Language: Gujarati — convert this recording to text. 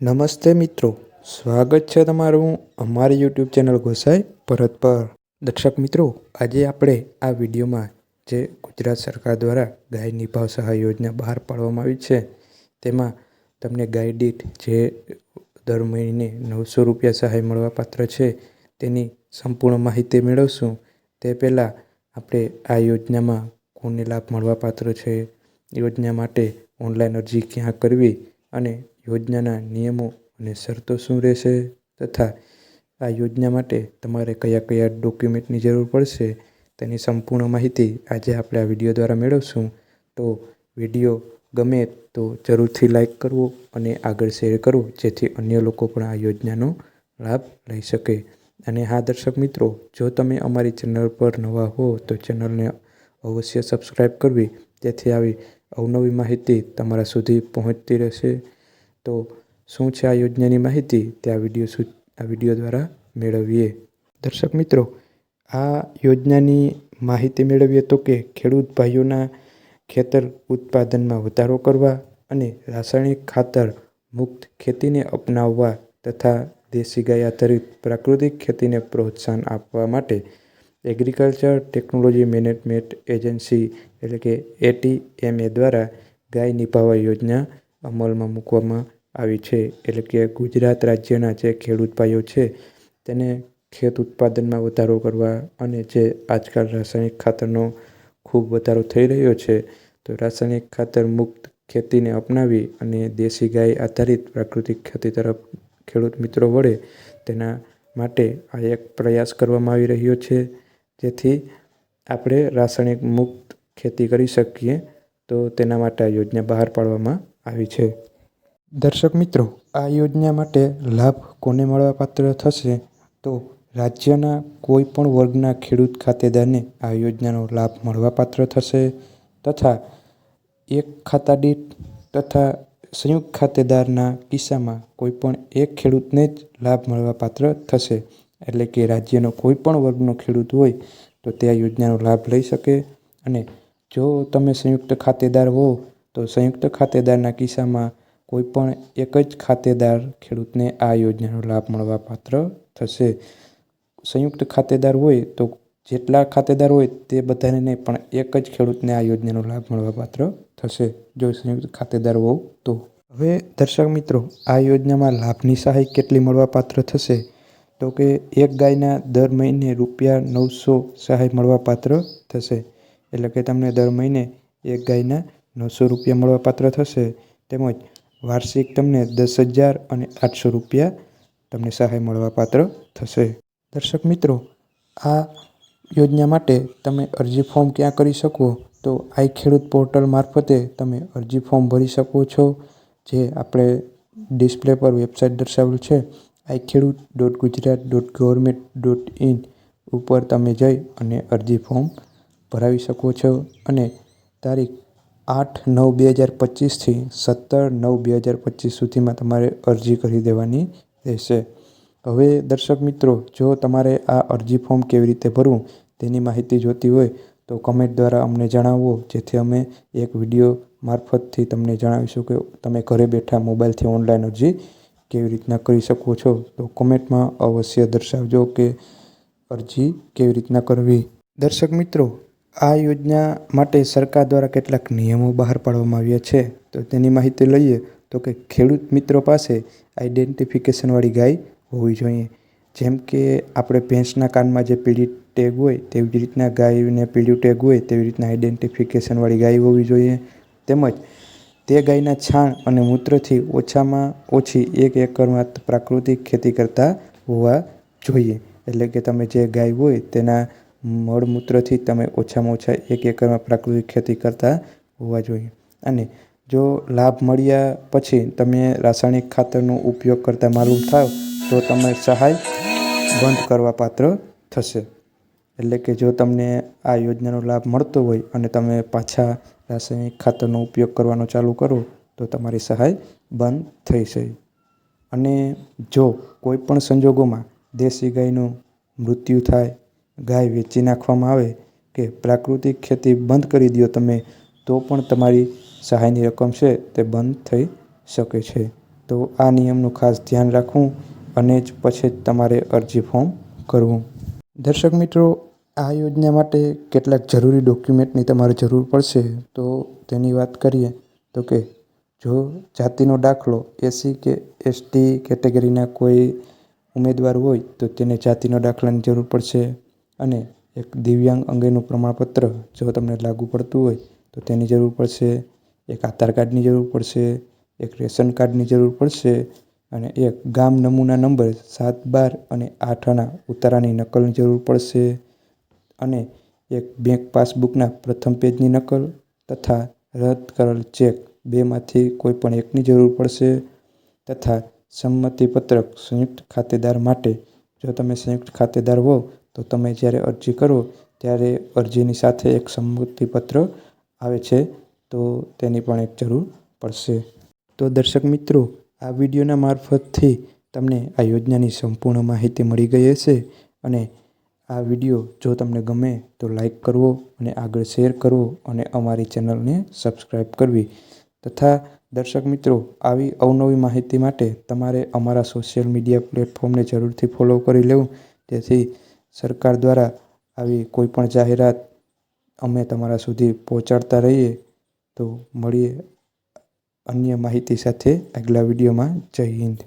નમસ્તે મિત્રો. સ્વાગત છે તમારું અમારી યુટ્યુબ ચેનલ ગોસાઈ પરત પર. દર્શક મિત્રો, આજે આપણે આ વિડીયોમાં જે ગુજરાત સરકાર દ્વારા ગાય નિભાવ સહાય યોજના બહાર પાડવામાં આવી છે, તેમાં તમને ગાય દીઠ જે દર મહિને નવસો રૂપિયા સહાય મળવાપાત્ર છે, તેની સંપૂર્ણ માહિતી મેળવશું. તે પહેલાં આપણે આ યોજનામાં કોને લાભ મળવાપાત્ર છે, યોજના માટે ઓનલાઈન અરજી ક્યાં કરવી અને યોજનાના નિયમો અને શરતો શું રહેશે તથા આ યોજના માટે તમારે કયા કયા ડોક્યુમેન્ટની જરૂર પડશે તેની સંપૂર્ણ માહિતી આજે આપણે આ વીડિયો દ્વારા મેળવશું. તો વીડિયો ગમે તો જરૂરથી લાઈક કરવો અને આગળ શેર કરવો, જેથી અન્ય લોકો પણ આ યોજનાનો લાભ લઈ શકે. અને હા, દર્શક મિત્રો, જો તમે અમારી ચેનલ પર નવા હો, તો ચેનલને અવશ્ય સબસ્ક્રાઈબ કરવી, જેથી આવી અવનવી માહિતી તમારા સુધી પહોંચતી રહેશે. તો શું છે આ યોજનાની માહિતી તે આ વીડિયો આ વીડિયો દ્વારા મેળવીએ. દર્શક મિત્રો, આ યોજનાની માહિતી મેળવીએ તો કે ખેડૂત ભાઈઓના ખેતર ઉત્પાદનમાં વધારો કરવા અને રાસાયણિક ખાતર મુક્ત ખેતીને અપનાવવા તથા દેશી ગાય આધારિત પ્રાકૃતિક ખેતીને પ્રોત્સાહન આપવા માટે એગ્રીકલ્ચર ટેકનોલોજી મેનેજમેન્ટ એજન્સી એટલે કે એટીએમએ દ્વારા ગાય નિભાવવા યોજના અમલમાં મૂકવામાં આવી છે, એટલે કે ગુજરાત રાજ્યના જે ખેડૂત ભાઈઓ છે, તેને ખેત ઉત્પાદનમાં વધારો કરવા અને જે આજકાલ રાસાયણિક ખાતરનો ખૂબ વધારો થઈ રહ્યો છે, તો રાસાયણિક ખાતર મુક્ત ખેતીને અપનાવી અને દેશી ગાય આધારિત પ્રાકૃતિક ખેતી તરફ ખેડૂત મિત્રો વળે તેના માટે આ એક પ્રયાસ કરવામાં આવી રહ્યો છે, જેથી આપણે રાસાયણિક મુક્ત ખેતી કરી શકીએ, તો તેના માટે આ યોજના બહાર પાડવામાં આવી છે. દર્શક મિત્રો, આ યોજના માટે લાભ કોને મળવાપાત્ર થશે? તો રાજ્યના કોઈ પણ વર્ગના ખેડૂત ખાતેદારને આ યોજનાનો લાભ મળવાપાત્ર થશે તથા એક ખાતા તથા સંયુક્ત ખાતેદારના કિસ્સામાં કોઈપણ એક ખેડૂતને જ લાભ મળવાપાત્ર થશે. એટલે કે રાજ્યનો કોઈ પણ વર્ગનો ખેડૂત હોય તો તે આ યોજનાનો લાભ લઈ શકે અને જો તમે સંયુક્ત ખાતેદાર હો તો સંયુક્ત ખાતેદારના કિસ્સામાં કોઈપણ એક જ ખાતેદાર ખેડૂતને આ યોજનાનો લાભ મળવા પાત્ર થશે. સંયુક્ત ખાતેદાર હોય તો જેટલા ખાતેદાર હોય તે બધાને નહીં પણ એક જ ખેડૂતને આ યોજનાનો લાભ મળવા પાત્ર થશે. જો સંયુક્ત ખાતેદાર હોવ તો. હવે દર્શક મિત્રો, આ યોજનામાં લાભની સહાય કેટલી મળવાપાત્ર થશે? તો કે એક ગાયના દર મહિને રૂપિયા નવસો સહાય મળવા પાત્ર થશે. એટલે કે તમને દર મહિને એક ગાયના નવસો રૂપિયા મળવાપાત્ર થશે. તેમજ વાર્ષિક તમને દસ હજાર અને આઠસો રૂપિયા તમને સહાય મળવાપાત્ર થશે. દર્શક મિત્રો, આ યોજના માટે તમે અરજી ફોર્મ ક્યાં કરી શકો? તો આઈ ખેડૂત પોર્ટલ મારફતે તમે અરજી ફોર્મ ભરી શકો છો, જે આપણે ડિસ્પ્લે પર વેબસાઇટ દર્શાવેલું છે. આઈ ખેડૂત dot Gujarat dot government dot in ઉપર તમે જઈ અને અરજી ફોર્મ ભરાવી શકો છો. અને તારીખ આઠ નવ બે હજાર પચીસથી સત્તર નવ બે હજાર પચીસ સુધીમાં તમારે અરજી કરી દેવાની રહેશે. હવે દર્શક મિત્રો, જો તમારે આ અરજી ફોર્મ કેવી રીતે ભરવું તેની માહિતી જોઈતી હોય તો કમેન્ટ દ્વારા અમને જણાવો, જેથી અમે એક વીડિયો મારફતથી તમને જણાવીશું કે તમે ઘરે બેઠા મોબાઈલથી ઓનલાઈન અરજી કેવી રીતના કરી શકો છો. તો કોમેન્ટમાં અવશ્ય દર્શાવજો કે અરજી કેવી રીતના કરવી. દર્શક મિત્રો આ યોજના માટે સરકાર દ્વારા કેટલાક નિયમો બહાર પાડવામાં આવ્યા છે. તો તેની માહિતી લઈએ તો કે ખેડૂત મિત્રો પાસે આઈડેન્ટિફિકેશનવાળી ગાય હોવી જોઈએ. જેમ કે આપણે ભેંસના કાનમાં જે પીળી ટેગ હોય તેવી રીતના ગાયને પીળ્યું ટેગ હોય તેવી રીતના આઈડેન્ટિફિકેશનવાળી ગાય હોવી જોઈએ. તેમજ તે ગાયના છાણ અને મૂત્રથી ઓછામાં ઓછી એક એકરમાં પ્રાકૃતિક ખેતી કરતા હોવા જોઈએ. એટલે કે તમે જે ગાય હોય તેના મળમૂત્રથી તમે ઓછામાં ઓછા એક એકરમાં પ્રાકૃતિક ખેતી કરતા હોવા જોઈએ. અને જો લાભ મળ્યા પછી તમે રાસાયણિક ખાતરનો ઉપયોગ કરતા માલુમ થાવ, તો તમે સહાય બંધ કરવા પાત્ર થશે. એટલે કે જો તમને આ યોજનાનો લાભ મળતો હોય અને તમે પાછા રાસાયણિક ખાતરનો ઉપયોગ કરવાનો ચાલુ કરો, તો તમારી સહાય બંધ થઈ જશે અને જો કોઈ પણ સંજોગોમાં દેશી ગાયનું મૃત્યુ થાય ગાય વેચી નાખવામાં આવે કે પ્રાકૃતિક ખેતી બંધ કરી દો તમે, તો પણ તમારી સહાયની રકમ છે તે બંધ થઈ શકે છે. તો આ નિયમનું ખાસ ધ્યાન રાખવું અને જ પછી જ તમારે અરજી ફોર્મ કરવું દર્શક મિત્રો, આ યોજના માટે કેટલાક જરૂરી ડોક્યુમેન્ટની તમારે જરૂર પડશે. તો તેની વાત કરીએ તો કે, જો જાતિનો દાખલો એસી કે એસટી કેટેગરીના કોઈ ઉમેદવાર હોય તો તેને જાતિનો દાખલાની જરૂર પડશે. અને એક દિવ્યાંગ અંગેનું પ્રમાણપત્ર જો તમને લાગુ પડતું હોય, તો તેની જરૂર પડશે, એક આધાર કાર્ડની જરૂર પડશે, એક રેશન કાર્ડની જરૂર પડશે અને એક ગામ નમૂના નંબર સાત બાર અને આઠ આના ઉતારાની નકલની જરૂર પડશે અને એક બેંક પાસબુકના પ્રથમ પેજની નકલ તથા રદ કરેલ ચેક બેમાંથી કોઈ પણ એકની જરૂર પડશે તથા સંમતિપત્રક સંયુક્ત ખાતેદાર માટે જો તમે સંયુક્ત ખાતેદાર હો તો તમે જ્યારે અરજી કરો, ત્યારે અરજીની સાથે એક સંમતિપત્ર આવે છે, તો તેની પણ એક જરૂર પડશે. તો દર્શક મિત્રો, આ વિડીયોના મારફતથી તમને આ યોજનાની સંપૂર્ણ માહિતી મળી ગઈ હશે અને આ વીડિયો જો તમને ગમે તો લાઈક કરવો અને આગળ શેર કરવો અને અમારી ચેનલને સબસ્ક્રાઈબ કરવી. તથા દર્શક મિત્રો, આવી અવનવી માહિતી માટે તમારે અમારા સોશિયલ મીડિયા પ્લેટફોર્મને જરૂરથી ફોલો કરી લેવું. જેથી સરકાર દ્વારા આવી કોઈપણ જાહેરાત અમે તમારા સુધી પહોંચાડતા રહીએ તો મળીએ અન્ય માહિતી સાથે આગલા વિડીયોમાં. જય હિન્દ.